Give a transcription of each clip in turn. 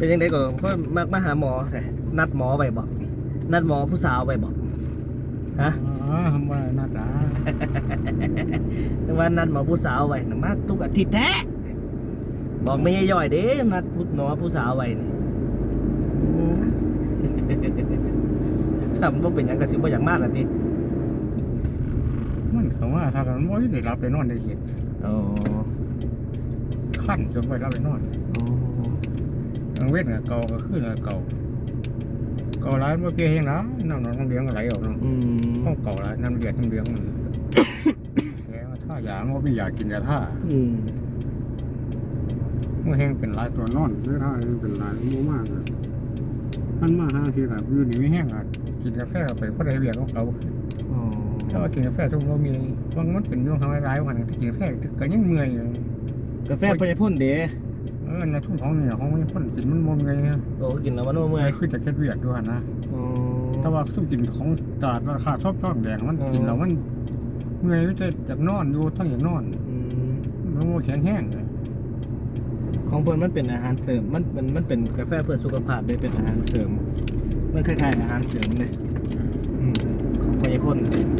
เป็นยังไงก่อนเพิ่นมักมาหาหมอแต่นัดหมอไปบอก นัดหมอผู้สาวไปบอกฮะอ๋อทำว่าหน้าตาว่านัดหมอผู้สาวไว้น่ะมาทุกอาทิตย์แท้บอกไม่ย่อยๆเด้นัดผู้หมอผู้สาวไว้นี่ทำว่าเป็นหยังกะสิบ่อย่างมากละทีมันเขาว่าถ้ากันบ่ได้รับไปนอนได้เห็นโอ้ขั้นจนไปรับไปนอน กลางเวทกับเก่าก็ขึ้นกับเก่าเก่าร้ายเมื่อกี้เห็นนะน้ำน้ำเลี้ยงอะไรออกน้อืมำต้องเก่าร้ายน้ำเลียดน้ำเลี้ยงมันแกว่าถ้าอยากว่าไม่อยากกินยาท่าเมื่อแห้งเป็นลายตัวนอนหรือถ้าเป็นลายมูมากอะท่านมาห้าทีแบบอยู่นี่ไม่แห้งอะกินกาแฟไปเพราะได้เบียร์ของเขาถ้าว่ากินกาแฟทุกวันมีบางมันเป็นเรื่องทำร้ายวันที่กินกาแฟก็ยังเมื่อยกาแฟพญาพ่นเด้เออในทุ่งของเนี่ยของมันพ่นกินมันมอมไงเนี่ยโอ้กินแล้วมันบ่เมื่อยคือจะแค่เวียดด้วยนะอ๋อแต่ว่าทุ่งกินของตลาดราคาชอบชอบแดงมันอ๋อกินแล้วมันเมื่อยไม่ใช่จากนอนอยู่ทั้งอย่างนอนอืมมันแข็งแห้งเลยของเพิ่นมันเป็นอาหารเสริมมันมันมันเป็นกาแฟเพื่อสุขภาพด้วยเป็นอาหารเสริม มันคล้ายๆอาหารเสริมเลยอืมของพญาพ่นกาแฟ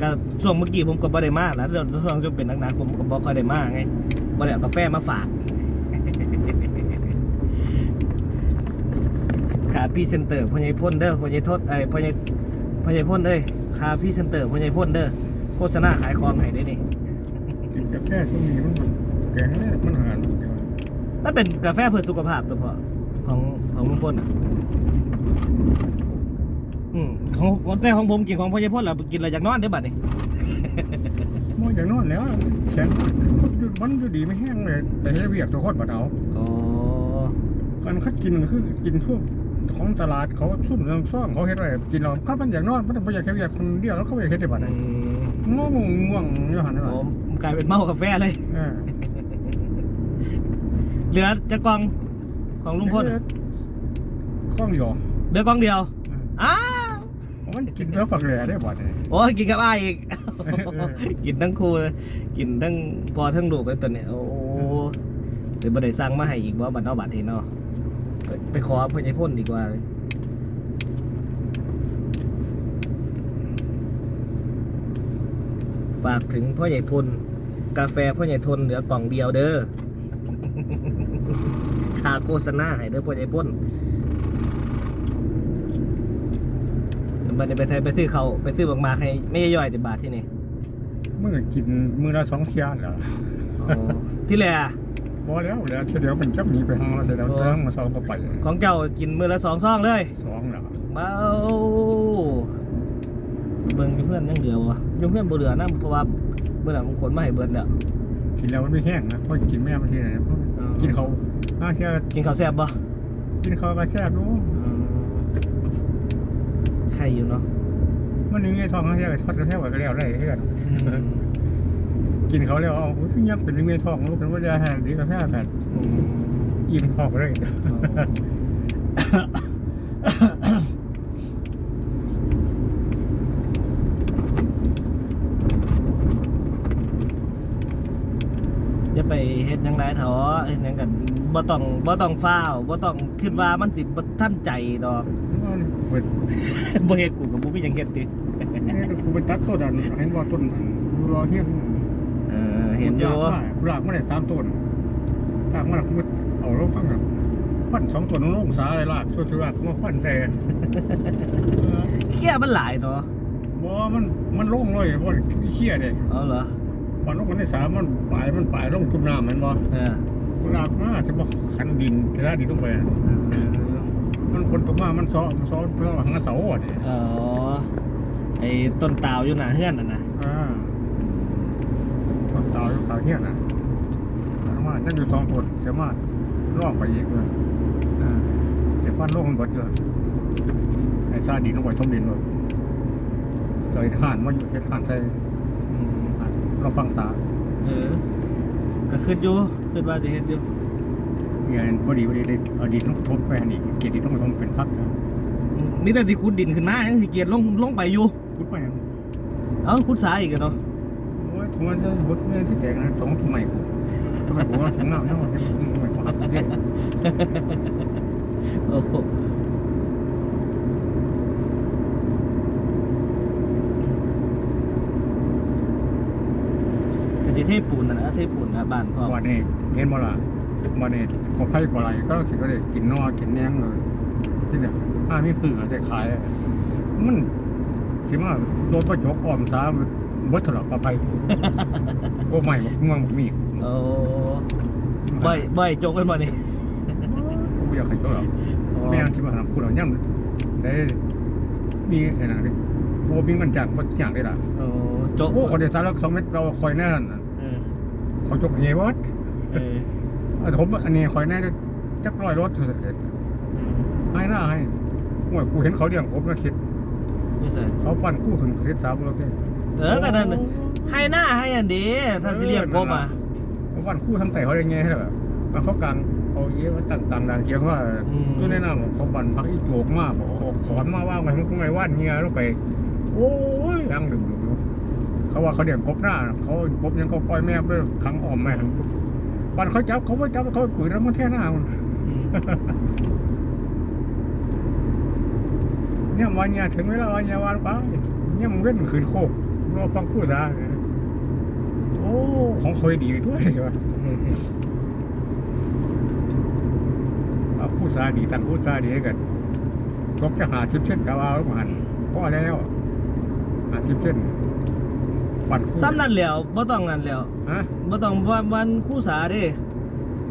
ก็ช่วงเมื่อกี้ผมก็บ่ได้มากนะเรื่องช่วงช่วงเป็นหนักๆผมก็บ่ค่อยได้มากไงบ่ได้เอากาแฟมาฝากขาพรี่เซนเตอร์พญายพ่นเด้อพญายทศไอ้ยพญายพญายพ่นเอ้ยขาพรี่เซนเตอร์พญายพ่นเด้อโฆษณาขายของให้ได้นี่กินกาแฟช่วงนี้มันแกงแรกมันหานมันเป็นกาแฟเพื่อสุขภาพตัวพอของของลุงพ่นอะ อืมของของแต่ของผมกินของพญายพ่นแล้วกินอะไรจากนอนได้อบัดนี่มันอย่างนอนแล้วแข็งมันอยู่ดีไม่แห้งเลย แต่ให้เวียดตัวโคตรบาดเอาอ๋อการคัดกินก็คือกินช่วงของตลาดเขาซุ่มเรื่องซ่องเขาเฮ็ดไว้กินเราถ้ามันอย่างนอนมันไม่อยากแค่อยากคนเดียวแล้วเขาไม่อยากเฮ็ดได้บัดอืนี้มง่วงง่วงอยู่หันได้บัดผมกลายเป็นเมากาแฟเลย เออเหลือจะกล่องของลุงพ่นอะข้องเดียวเหลือกล่องเดียว อ้าว มันกินแล้วฝักแหล่ได้บัดนี้โอ้ยกินกับอ้ายอีกเออกินทั้งครูเลยกินทั้งพอทั้งลูกเลยตัวเนี้ยโอ้เดี๋ยวบันไดสั่งมาให้อีกว่าบัตรเอาบัตรเห็นเนาะไปไปขอพญายพ่นดีกว่าเลยฝากถึงพ่อใหญ่พลกาแฟพ่อใหญ่ทนเหลือกล่องเดียวเด้อค่าโฆษณาให้เด้อพ่อใหญ่พ่น บันไดไปไทยไปซื้อเขาวไปซื้อบางมาให้ไม่ย่อยติบาทที่นี่เมื่อกินมือละสองเที่ยเหรออ๋อที่แหละพอแล้วแล้วเที่ยวเดียวมันจับหนีไปห้องแล้วเสร็จแล้วเจ้งมาสองก็ไปของเจ้ากินมือละสองซองเลยสองเหรอเบ้าเบิ่งอยู่เพื่อนยังเหลือวะอยู่เพื่อนบ่เหลือนะเพราะว่าเมื่อไหร่มึงขนมาให้เบิดแล้วกินแล้วมันไม่แห้งนะเพราะกินแม่มาทีไหนเพราะกินเขาห้าเที่ยวกินข้าวแซ่บบ่กินเขาก็แซ่บดูอื มใครอยู่เนาะมันนี่ทองห้าเที่ยวทอดกระเทียมก็แล้วได้เพื่อนกินเขาแล้วเอาที่ยักเป็นเมียทองลูกเป็นว่าจะแห่งดีกาแฟแผ่นอืมอิ่มทองเลยอย่าไปเฮ็ดหยังไงเถอะเฮ็ดหยังกันบ่ต้องบ่ต้องฟ้าวบ่ต้องคิดว่ามันสิบ่ทันใจดอก เปิดบ่เฮ็ดกูก็บ่มีหยังเฮ็ดติกูไปตัดต้นอันเห็นว่าต้นอันรอเฮียนเออเห็นอยู่หลากมาได้สามต้นหลากมาแล้วกูเอาลงข้างหลังฟันสองต้นลงสาอะไรลากช่วยๆลากมาฟันแต่เครียดมันหลายเนาะบ่มันมันลงเลยบ่เขี้ยเด้เอาเหรอมันลงมันได้สามมันปลายมันปลายลงทุ่น้ำแมันบ่เออลากมาจะบ่ขันดินเทดินลงไปอะ มันคนตกมา มันซ้อมันซ้อเพื่อหังเสาอะดิอ๋อไอ้ต้นตาวอยู่หน้าเฮือนน่ะนะอ่าต้นเต่าอยู่ขาวเฮียน่ะสามารถจะอยู่สองต้นสามารถล่องไปอีกเลยอ่าเดี๋ยวฟันโลกมันเบิดเจอไอ้ซาดินลงไปทมดินเลยเจอทานมาอยู่เฮ็ดทานใส่อืมเราฟังตาเออก็คิดอยู่คิดว่าจะเฮ็ดอยู่ เนี่ยพอดีพอดีได้เอาดินต้องทบไปอันนี้เกล็ดดินต้องไปทมเป็นพักนะมีแต่ที่ขุดดินขึ้นมายังสิเกียรลงลงไปอยู่พุดไปยังเอ้าขุดสายอีกอะเนาะโอ้ยถุงมันจะพุดเนี่ยที่แตกนะถุงทำไมกูทำไมกูว่าถุงน้ำเนี่ยมันทำไมกูหาเนี่ยโอ้โหคือสิเทพปูนนะนะเทพปูนนะบ้านพ่อวันนี้เห็นบ่ล่ะ วันนี้ของไผ่ปลาไหลก็สิก็ได้กินนอกินแหนงเลยสิเนี่ยถ้ามีผือได้ขาย มันสิมาโดนประจกอ้อมซาเบิดตลอดปลาไผ่โอ้ไม่บอกม่วงบอกมีโอ้บ่อยบ่อยจกกันบ่นี่กูอยากให้เขาหรอกไม่งั้นที่มาทำคุณเราย่ำได้มีไอ้นั่นดิโอ้มีมันจากมันจากได้ล่ะโอ้จกโอ้คนเดียวสารลักสองเม็ดเราคอยแน่นน่ะเออเขาจกเงี้ยวัด เอออันผมอันนี้คอยแน่จะจักร้อยรถสุดเสร็จอืมให้หน้าให้โอ้ยกูเห็นเขาเลี้ยงผมนะคิดนี่ใส่เขาปั้นคู่ถึงคิดสามรถเลยเออกันนั่นน่ะให้หน้าให้อันเดีถ้าสิเรียกกบอะเขาปั้นคู่ทั้งแต่เขาได้ไงให้เหรอมันเขากลางเอาเยอะว่าตั้งต่างด่านเกียงว่าอืมตัวแนะนำเขาปั้นพักอีโจกมากบอกเอาขอนมาว่างไว้มันก็ไม่ว่านเงี้ยลงไป โอ้ยยังดึงดึงอยู่เขาว่าเขาเลี้ยงกบหน้าเขากบยังก็ปล่อยแม่ด้วยขังอ้อมแม่ ปั้นเขาจับเขาไม่จับเขาปืนแล้วมันแท่หน้ามันอืมเนี่ยวันเนี่ยถึงเวลาวันเนี่ยวันไปเนี่ยมันเว้นคืนโคกรอฟังพูดนะโอ้ของเคยดีด้วยวะเอาพูดซาดีตั้งพูดซาดีให้กันตกจะหาชิปเช่นกาวาลูกหันพอแล้วหาชิปเช่น ปั่นคู่ซ้ำนั่นแล้วบ่ต้องนั่นแล้วฮะ บ่ต้องวันวันคู่สาเด้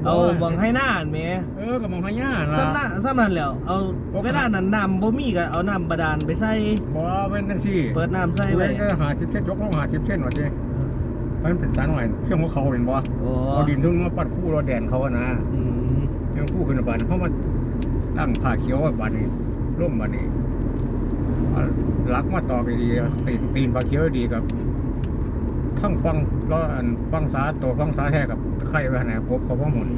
เอาโอ้ย บังให้หน้าอันแหมเออกับมองหายาซ้ำนั่ล่ะนซ้ำนั่นแล้วเอาโอ้ขนาดเวลานั้นน้ำบ่มีก็เอาน้ำบาดาลไปใส่บ่เป็นนั่นสิเปิดน้ำใส่ไว้เว้นก็หาชิปเช่นจกลงหาชิปเช่นว่าเจ้มันเป็นสารหน่อยเชื่อมของเขาเห็นบ่โอ้เอาดินทุ่งมาปัดคู่เราแดนเขาอะนะอืมยังคู่ขึ้นบานเพราะมันตั้งผ้าเขียวไว้บานนี้ร่มบานนี้เอาลักมาตอกดีๆตีนตีนผ้าเขียวดีกับ ทั้งฟังแล้วอันฟังสาตัวฟังสาแท้กับไข่ไว้ไหนพบเขาว่าหมุน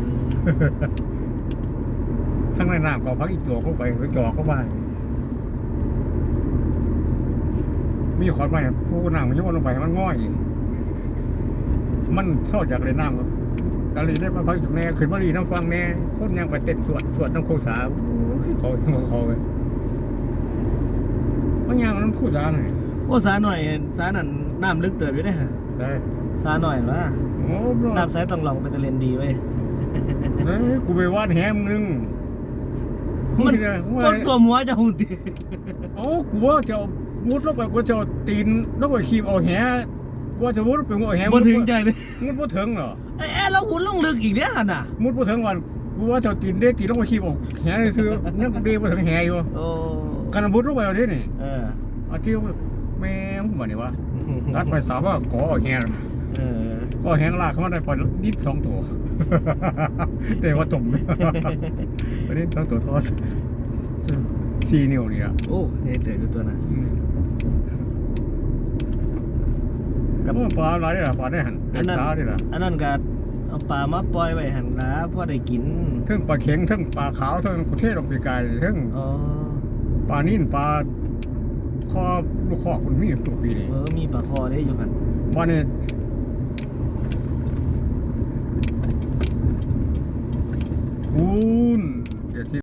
ทั้งในน้ำก็พักอีกตัวเข้าไปไปจอกเข้าไปมีขอนไม้ผู้น้ำมันยนลงไปมันง่อย มันเท่าจากเลยน้ำครับกะลีได้มาพักอยู่แน่ขึ้นมาลีน้ำฟังแน่คนยังไปเต้นสวดสวดน้ำโคสาโอ้ยเขาหัวเขาเลยมันยังน้ำโคสาหน่อยโอ้สาหน่อยสาหนั่นน้ำลึกเติบอยู่เด้ฮะ ใช่สาหน่อยว่าโอ้บน้ำใสต้องลองเป็นตะเลนดีเว้ยเอ้ยกูไปวาดแหมนึงมันไได้คนตัวหัวจะหุ่นตีเอ้ากูว่าจะเอามุดลงไปกูจะเอาตีนลงไปขีบเอาแหว่าจะมุดไปเอาแหบ่ถึงใจเลยมุดบ่ถึงเหรอเอ้ยแล้วหุ่นลงลึกอีกเด้อหั่นน่ะ มุดบ่ถึงวันกูว่าจะเอาตีนเด้ตีนลงไปขีบเอาแหนี่คือนั่นเด้บ่ถึงแหอยู่โอ้กันมุดลงไปเอาเด้นี่เออเอาที่แม่ งบ่นี่วะตัดไปสามว่าขอเอาแหงเออก็แหงลากเข้ามาได้พอนิดสองตัวแต่ว่าตุ่มอันนี้สองตัวทอดสี่นิ้วนี่อะโอ้เฮ้ยเต๋อดูตัวน่ะอืมกับปลาอะไรล่ะปลาได้หันอัเต็นมนั้นตาดิล่ะอันนั้นก็เอาปลามาปล่อยไว้หั่นล่ะพอได้กินทั้งปลาเข็งทั้งปลาขาวทั้งกุเทศลงปีกายทั้งอ๋อปลานิ่นปลาคอ ลูกคอกมันมีตัวปีนี่เออมีปลาคอได้อยู่หั่นวันนี้อูน